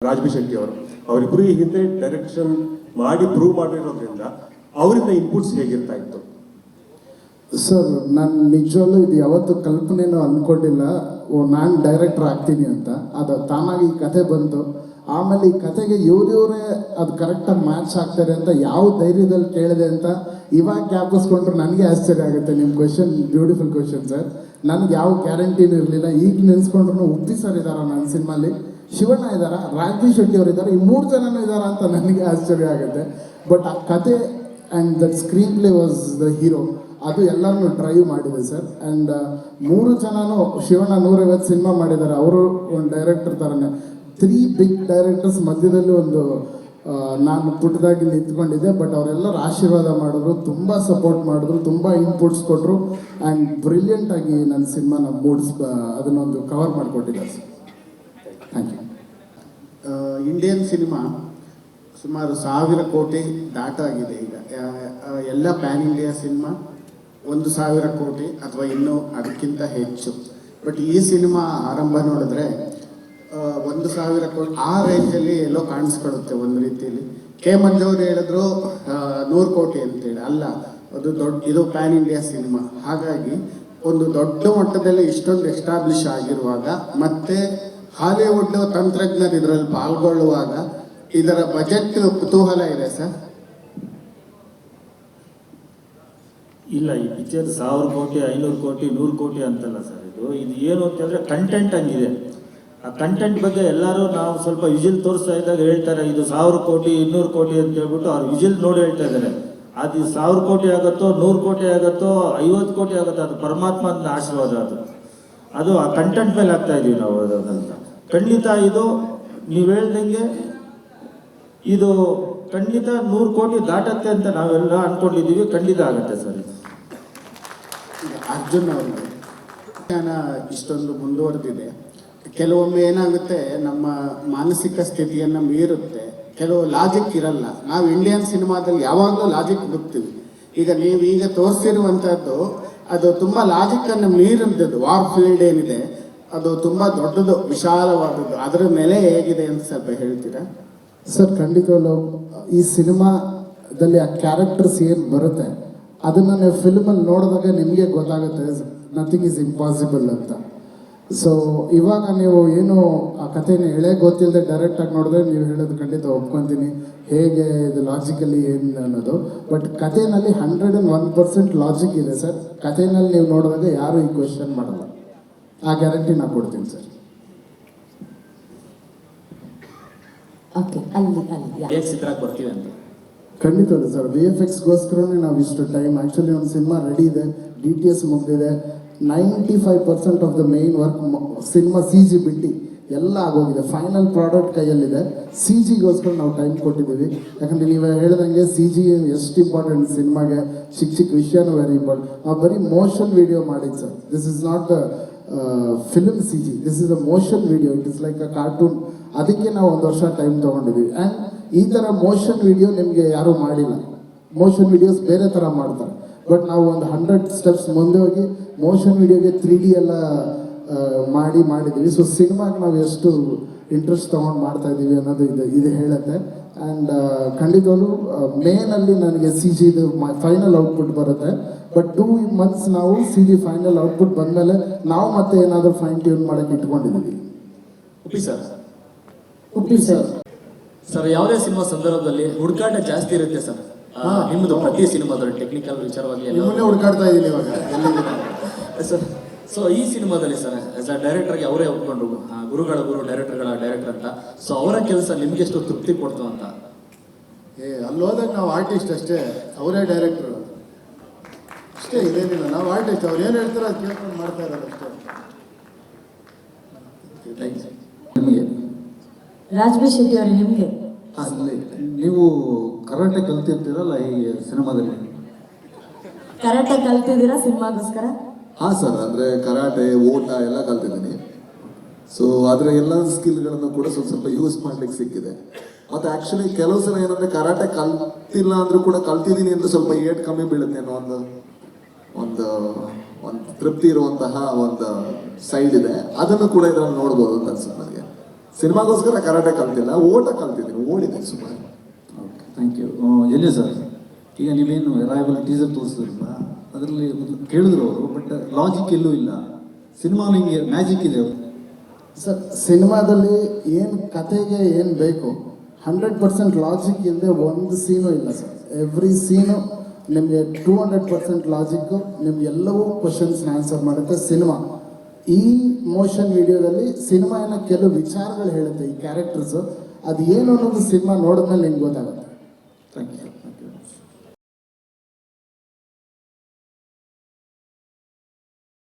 ರಾಜ್ಬಿ ಶೆಟ್ಟಿ ಅವರು ಅವರಿಬ್ಬರು ಈ ಹಿಂದೆ ಡೈರೆಕ್ಷನ್ ಮಾಡಿ ಪ್ರೂವ್ ಮಾಡಿರೋದ್ರಿಂದ ಅವರಿಂದ ಇನ್ಪುಟ್ಸ್ ಹೇಗಿರ್ತಾ ಇತ್ತು? ಸರ್ ನಾನು ನಿಜವಲ್ಲೂ ಇದು ಯಾವತ್ತು ಕಲ್ಪನೆನೂ ಅಂದ್ಕೊಂಡಿಲ್ಲ ಓ, ನಾನು ಡೈರೆಕ್ಟರ್ ಆಗ್ತೀನಿ ಅಂತ. ಅದು ತಾನಾಗಿ ಈ ಕತೆ ಬಂತು. ಆಮೇಲೆ ಈ ಕತೆಗೆ ಇವ್ರಿವ್ರೇ ಅದು ಕರೆಕ್ಟಾಗಿ ಮ್ಯಾಚ್ ಆಗ್ತಾರೆ ಅಂತ ಯಾವ ಧೈರ್ಯದಲ್ಲಿ ಕೇಳಿದೆ ಅಂತ ಇವಾಗ ಜ್ಞಾಪಿಸ್ಕೊಂಡ್ರೆ ನನಗೆ ಆಶ್ಚರ್ಯ ಆಗುತ್ತೆ. ನಿಮ್ಮ ಕ್ವೆಶನ್ ಬ್ಯೂಟಿಫುಲ್ ಕ್ವೆಶನ್ ಸರ್ ನನಗೆ ಯಾವ ಗ್ಯಾರಂಟಿನೂ ಇರಲಿಲ್ಲ. ಈಗ ನೆನೆಸ್ಕೊಂಡ್ರು ಉಪ್ಪಿ ಸರ್ ಇದ್ದಾರ ನನ್ನ ಸಿನಿಮಾಲಿ ಶಿವಣ್ಣ ಇದ್ದಾರಾ ರಾಜ್ಬಿ ಶೆಟ್ಟಿ ಅವರು ಇದ್ದಾರೆ ಈ ಮೂರು ಜನನೂ ಇದ್ದಾರ ಅಂತ ನನಗೆ ಆಶ್ಚರ್ಯ ಆಗುತ್ತೆ. ಬಟ್ ಆ ಕತೆ and that screen play was the hero ಅದು ಎಲ್ಲರನ್ನು ಡ್ರೈವ್ ಮಾಡಿದೆ ಸರ್. ಆ್ಯಂಡ್ ಮೂರು ಜನನೂ ಶಿವಣ್ಣ ನೂರೈವತ್ತು ಸಿನಿಮಾ ಮಾಡಿದ್ದಾರೆ ಅವರು ಒಂದು ಡೈರೆಕ್ಟರ್ ಥರನೇ ತ್ರೀ ಬಿಗ್ ಡೈರೆಕ್ಟರ್ಸ್ ಮಧ್ಯದಲ್ಲಿ ಒಂದು ನಾನು ಪುಟ್ಟದಾಗಿ ನಿಂತ್ಕೊಂಡಿದ್ದೆ. ಬಟ್ ಅವರೆಲ್ಲರೂ ಆಶೀರ್ವಾದ ಮಾಡಿದ್ರು, ತುಂಬ ಸಪೋರ್ಟ್ ಮಾಡಿದ್ರು, ತುಂಬ ಇನ್ಪುಟ್ಸ್ ಕೊಟ್ಟರು ಆ್ಯಂಡ್ ಬ್ರಿಲಿಯಂಟಾಗಿ ನನ್ನ ಸಿನಿಮಾನ ಮೂಡ್ಸ್ ಅದನ್ನೊಂದು ಕವರ್ ಮಾಡಿಕೊಟ್ಟಿದ್ದಾರೆ ಸರ್. ಇಂಡಿಯನ್ ಸಿನಿಮಾ ಸುಮಾರು ಸಾವಿರ ಕೋಟಿ ದಾಟಾಗಿದೆ ಈಗ. ಎಲ್ಲ ಪ್ಯಾನ್ ಇಂಡಿಯಾ ಸಿನಿಮಾ ಒಂದು ಸಾವಿರ ಕೋಟಿ ಅಥವಾ ಇನ್ನೂ ಅದಕ್ಕಿಂತ ಹೆಚ್ಚು. ಬಟ್ ಈ ಸಿನಿಮಾ ಆರಂಭ ನೋಡಿದ್ರೆ ಒಂದು ಸಾವಿರ ಕೋಟಿ ಆ ರೇಂಜಲ್ಲಿ ಎಲ್ಲೋ ಕಾಣಿಸ್ಕೊಳ್ಳುತ್ತೆ ಒಂದು ರೀತಿಯಲ್ಲಿ. ಕೆ ಮಂಜವ್ರು ಹೇಳಿದ್ರು ನೂರು ಕೋಟಿ ಅಂತೇಳಿ. ಅಲ್ಲ, ಅದು ದೊಡ್ಡ, ಇದು ಪ್ಯಾನ್ ಇಂಡಿಯಾ ಸಿನಿಮಾ ಹಾಗಾಗಿ ಒಂದು ದೊಡ್ಡ ಮಟ್ಟದಲ್ಲಿ ಇಷ್ಟೊಂದು ಎಸ್ಟಾಬ್ಲಿಷ್ ಆಗಿರುವಾಗ ಮತ್ತೆ ಹಾಲಿವುಡ್ ತಂತ್ರಜ್ಞರು ಇದರಲ್ಲಿ ಪಾಲ್ಗೊಳ್ಳುವಾಗ ಇದರ ಬಜೆಟ್ ಕುತೂಹಲ ಇದೆ ಸರ್? ಇಲ್ಲ, ಈ ಪಿಕ್ಚರ್ ಸಾವಿರ ಕೋಟಿ, ಐನೂರು ಕೋಟಿ, ನೂರು ಕೋಟಿ ಅಂತಲ್ಲ ಸರ್ ಇದು. ಇದು ಏನು ಅಂತಂದ್ರೆ ಕಂಟೆಂಟ್ ಹಂಗಿದೆ. ಆ ಕಂಟೆಂಟ್ ಬಗ್ಗೆ ಎಲ್ಲರೂ ನಾವು ಸ್ವಲ್ಪ ವಿಜಿಲ್ ತೋರಿಸ್ತಾ ಇದ್ದಾಗ ಹೇಳ್ತಾರೆ, ಇದು ಸಾವಿರ ಕೋಟಿ, ಇನ್ನೂರು ಕೋಟಿ ಅಂತ ಹೇಳ್ಬಿಟ್ಟು ಅವ್ರು ವಿಜಿಲ್ ನೋಡಿ ಹೇಳ್ತಾ ಇದ್ದಾರೆ. ಅದು ಸಾವಿರ ಕೋಟಿ ಆಗುತ್ತೋ, ನೂರು ಕೋಟಿ ಆಗುತ್ತೋ, ಐವತ್ತು ಕೋಟಿ ಆಗುತ್ತೋ, ಅದು ಪರಮಾತ್ಮನ ಆಶೀರ್ವಾದ ಅದು. ಅದು ಆ ಕಂಟೆಂಟ್ ಮೇಲೆ ಆಗ್ತಾ ಇದೀವಿ ನಾವು ಅದನ್ನ ಖಂಡಿತ ಇದು ನೀವು ಹೇಳ್ದಂಗೆ ಇದು ಖಂಡಿತ ನೂರು ಕೋಟಿ ದಾಟತ್ತೆ ಅಂತ ನಾವೆಲ್ಲ ಅನ್ಕೊಂಡಿದ್ದೀವಿ, ಖಂಡಿತ ಆಗುತ್ತೆ ಸರ್ ಅರ್ಜುನ್ ಅವ್ರಿಗೆ ಇಷ್ಟೊಂದು ಮುಂದುವರೆದಿದೆ. ಕೆಲವೊಮ್ಮೆ ಏನಾಗುತ್ತೆ, ನಮ್ಮ ಮಾನಸಿಕ ಸ್ಥಿತಿಯನ್ನು ಮೀರುತ್ತೆ. ಕೆಲವು ಲಾಜಿಕ್ ಇರಲ್ಲ. ನಾವು ಇಂಡಿಯನ್ ಸಿನಿಮಾದಲ್ಲಿ ಯಾವಾಗಲೂ ಲಾಜಿಕ್ ಹುಡುಕ್ತೀವಿ. ಈಗ ನೀವು ಈಗ ತೋರಿಸಿರುವಂಥದ್ದು ಅದು ತುಂಬ ಲಾಜಿಕ್ಕನ್ನು ಮೀರಿದ್ದು ವಾರ್ ಫೀಲ್ಡ್ ಏನಿದೆ, ಅದು ತುಂಬ ದೊಡ್ಡದು, ವಿಶಾಲವಾದದ್ದು. ಅದರ ನೆಲೆ ಹೇಗಿದೆ ಅಂತ ಸ್ವಲ್ಪ ಹೇಳ್ತೀರಾ? ಸರ್ ಖಂಡಿತವಲ್ಲೂ ಈ ಸಿನಿಮಾದಲ್ಲಿ ಆ ಕ್ಯಾರೆಕ್ಟರ್ಸ್ ಏನು ಬರುತ್ತೆ. ಅದನ್ನು ನೀವು ಫಿಲ್ಮಲ್ಲಿ ನೋಡಿದಾಗ ನಿಮಗೆ ಗೊತ್ತಾಗುತ್ತೆ ನಥಿಂಗ್ ಈಸ್ ಇಂಪಾಸಿಬಲ್ ಅಂತ. ಸೊ ಇವಾಗ ನೀವು ಏನು ಆ ಕಥೆನ ಹೇಳೇ ಗೊತ್ತಿಲ್ಲದೆ ಡೈರೆಕ್ಟಾಗಿ ನೋಡಿದ್ರೆ ನೀವು ಹೇಳೋದು ಖಂಡಿತ ಒಪ್ಕೊತೀನಿ. ಹೇಗೆ ಇದು ಲಾಜಿಕಲಿ ಏನು ಅನ್ನೋದು. But ಕಥೆನಲ್ಲಿ hundred and one percent logic ಇದೆ ಸರ್. ಕಥೆನಲ್ಲಿ ನೀವು ನೋಡಿದಾಗ ಯಾರು ಈ ಕ್ವೆಶನ್ ಮಾಡಲ್ಲ. ಆ ಗ್ಯಾರಂಟಿ ನಾನು ಕೊಡ್ತೀನಿ ಸರ್. ಓಕೆ ಅಲ್ಲಿ ಅಲ್ಲಿ ಯಾ. ಹೇಗೆ ಸಿದ್ಧರಾಗಿ ಅಂತ? ಖಂಡಿತ ಸರ್. ವಿ ಎಫ್ ಎಕ್ಸ್ಗೋಸ್ಕರನೇ ನಾವು ಇಷ್ಟು ಟೈಮ್ ಆ್ಯಕ್ಚುಲಿ ಒಂದು ಸಿನಿಮಾ ರೆಡಿ ಇದೆ. ಡಿ ಟಿ ಎಸ್ ಮುಗಿದಿದೆ. Ninety five percent of the main work cinema C G ಬಿಟ್ಟು ಎಲ್ಲ ಆಗೋಗಿದೆ. ಫೈನಲ್ ಪ್ರಾಡಕ್ಟ್ ಕೈಯಲ್ಲಿದೆ. ಸಿ ಜಿಗೋಸ್ಕರ ನಾವು ಟೈಮ್ ಕೊಟ್ಟಿದ್ದೀವಿ. ಯಾಕಂದ್ರೆ ನೀವು ಹೇಳ್ದಂಗೆ ಸಿ ಜಿ ಎಷ್ಟು ಇಂಪಾರ್ಟೆಂಟ್ ಸಿನಿಮಾಗೆ ಚಿಕ್ಕ ಚಿಕ್ಕ ವಿಷಯನೂ ವೆರಿ ಇಂಪಾರ್ಟೆಂಟ್ ನಾವು ಬರೀ ಮೋಷನ್ ವಿಡಿಯೋ ಮಾಡಿದ್ದು sir. This is not the film C G this is a motion video it is like a cartoon ಅದಕ್ಕೆ ನಾವು ಒಂದು ವರ್ಷ ಟೈಮ್ ತೊಗೊಂಡಿದ್ದೀವಿ. ಆ್ಯಂಡ್ ಈ ಥರ ಮೋಷನ್ ವಿಡಿಯೋ ನಿಮಗೆ ಯಾರೂ ಮಾಡಿಲ್ಲ. ಮೋಷನ್ ವಿಡಿಯೋಸ್ ಬೇರೆ ಥರ ಮಾಡ್ತಾರೆ. ಬಟ್ ನಾವು ಒಂದು ಹಂಡ್ರೆಡ್ ಸ್ಟೆಪ್ಸ್ ಮುಂದೆ ಹೋಗಿ ಮೋಷನ್ ವಿಡಿಯೋಗೆ ತ್ರೀ ಡಿ ಎಲ್ಲ ಮಾಡಿ ಮಾಡಿದ್ದೀವಿ. ಸೊ ಸಿನಿಮಾಗೆ ನಾವು ಎಷ್ಟು ಇಂಟ್ರೆಸ್ಟ್ ತೊಗೊಂಡು ಮಾಡ್ತಾ ಇದ್ದೀವಿ ಅನ್ನೋದು ಇದು ಇದು ಹೇಳುತ್ತೆ. ಆ್ಯಂಡ್ ಖಂಡಿತವಾಗ್ಲೂ ಮೇನಲ್ಲಿ ನನಗೆ ಸಿ ಜಿದು ಫೈನಲ್ ಔಟ್ಪುಟ್ ಬರುತ್ತೆ. ಬಟ್ ಟೂ ಮಂತ್ಸ್ ನಾವು ಸಿ ಜಿ ಫೈನಲ್ ಔಟ್ಪುಟ್ ಬಂದಮೇಲೆ ನಾವು ಮತ್ತೆ ಏನಾದರೂ ಫೈನ್ ಟ್ಯೂನ್ ಮಾಡೋಕ್ಕೆ ಇಟ್ಕೊಂಡಿದ್ದೀವಿ. Uppi sir. Uppi sir. Sir ಯಾವುದೇ ಸಿನಿಮಾ ಸಂದರ್ಭದಲ್ಲಿ ಹುಡುಕಾಟ ಜಾಸ್ತಿ ಇರುತ್ತೆ ಸರ್? ಆ, ನಿಮ್ಮದು ಪ್ರತಿ ಸಿನಿಮಾದಲ್ಲಿ ಟೆಕ್ನಿಕಲ್ ವಿಚಾರವಾಗಿ ಎಲ್ಲ- ನಿಮ್ಮನ್ನೇ ಹುಡುಕಾಡ್ತಾ ಇದ್ದೀನಿ ಇವಾಗ ಸರ್ ಸೊ ಈ ಸಿನಿಮಾದಲ್ಲಿ ಸರ್ ಆಸ್ ಅ ಡೈರೆಕ್ಟರ್ಗೆ ಅವರೇ ಒಪ್ಕೊಂಡು ಆ, ಗುರುಗಳ ಗುರು ಡೈರೆಕ್ಟರ್ಗಳ ಡೈರೆಕ್ಟರ್ ಅಂತ. ಸೊ ಅವರ ಕೆಲಸ ನಿಮ್ಗೆ ಎಷ್ಟು ತೃಪ್ತಿ ಕೊಡ್ತು ಅಂತ? ಏ ಅಲ್ಲಿ ಹೋದಾಗ ನಾವು ಆರ್ಟಿಸ್ಟ್ ಅಷ್ಟೇ ಅವರೇ ಡೈರೆಕ್ಟ್ರು ಅಷ್ಟೇ ಇದೇನಿಲ್ಲ. ನಾವು ಆರ್ಟಿಸ್ಟ್ ಅವ್ರು ಏನು ಹೇಳ್ತಾರೆ ಅದು ಕೇಳ್ಕೊಂಡು ಮಾಡ್ತಾ ಇರೋದು ಅಷ್ಟೇ. ನಿಮಗೆ ರಾಜ್ಬಿ ಶೆಟ್ಟಿ ಅವರೇ ನಿಮಗೆ. ನೀವು ಕರಾಟೆ ಕಲ್ತಿರ್ತೀರಲ್ಲ ಈ ಸಿನಿಮಾದಲ್ಲಿ? ಕರಾಟೆ ಕಲ್ತಿದ್ದೀರಾ ಸಿನಿಮಾಗೋಸ್ಕರ? ಹಾ ಸರ್ ಅಂದ್ರೆ ಕರಾಟೆ ಓಟ ಎಲ್ಲ ಕಲ್ತಿದ್ದೀನಿ. ಸೊ ಅದರ ಎಲ್ಲ ಸ್ಕಿಲ್ಗಳನ್ನು ಕೂಡ ಸ್ವಲ್ಪ ಸ್ವಲ್ಪ ಯೂಸ್ ಮಾಡ್ಲಿಕ್ಕೆ ಸಿಕ್ಕಿದೆ. ಮತ್ತೆ ಆಕ್ಚುಲಿ ಕೆಲವು ಸಲ ಏನಂದ್ರೆ ಕರಾಟೆ ಕಲ್ತಿಲ್ಲ ಅಂದ್ರೂ ಕೂಡ ಕಲ್ತಿದ್ದೀನಿ ಅಂದ್ರೆ ಸ್ವಲ್ಪ ಏಟ್ ಕಮ್ಮಿ ಬೀಳುತ್ತೆ ಅನ್ನೋ ಒಂದು ಒಂದು ಒಂದು ತೃಪ್ತಿ ಇರುವಂತಹ ಒಂದು ಸೈಡ್ ಇದೆ. ಅದನ್ನು ಕೂಡ ಇದರಲ್ಲಿ ನೋಡ್ಬೋದು ಅಂತ ಅನ್ಸುತ್ತೆ ನನಗೆ. ಸಿನಿಮಾಗೋಸ್ಕರ ಕರಾಟೆ ಕಲ್ತಿಲ್ಲ ಓಟ ಕಲ್ತಿದ್ದೀನಿ ಓಡಿದೆ ಸುಮಾರು. ಥ್ಯಾಂಕ್ ಯು ಎಲ್ಲಿ ಸರ್? ಈಗ ನೀವೇನು ರಾಯಬಲ್ ಟೀಸರ್ ತೋರಿಸಿದ್ರಲ್ಲ, ಅದರಲ್ಲಿ ಕೇಳಿದ್ರು ಅವರು ಬಟ್ ಲಾಜಿಕ್ ಎಲ್ಲೂ ಇಲ್ಲ. ಸಿನಿಮಾ ನಿಮಗೆ ಮ್ಯಾಜಿಕ್ ಇದೆ. ಸರ್ ಸಿನಿಮಾದಲ್ಲಿ ಏನು ಕತೆಗೆ ಏನು ಬೇಕು? ಹಂಡ್ರೆಡ್ ಪರ್ಸೆಂಟ್ ಲಾಜಿಕ್ ಇಲ್ಲದೆ ಒಂದು ಸೀನು ಇಲ್ಲ ಸರ್. ಎವ್ರಿ ಸೀನು ನಿಮಗೆ ಟೂ ಹಂಡ್ರೆಡ್ ಪರ್ಸೆಂಟ್ ಲಾಜಿಕ್ಕು ನಿಮ್ಗೆ ಎಲ್ಲವೂ ಕ್ವಶನ್ಸ್ನ ಆನ್ಸರ್ ಮಾಡುತ್ತೆ ಸಿನಿಮಾ ಈ ಮೋಷನ್ ವಿಡಿಯೋದಲ್ಲಿ ಸಿನಿಮಾ ಏನೋ ಕೆಲವು ವಿಚಾರಗಳು ಹೇಳುತ್ತೆ, ಈ ಕ್ಯಾರೆಕ್ಟರ್ಸು ಅದು ಏನು ಅನ್ನೋದು ಸಿನಿಮಾ ನೋಡಿದ್ಮೇಲೆ ನಿಮ್ಗೆ ಗೊತ್ತಾಗುತ್ತೆ. Thank you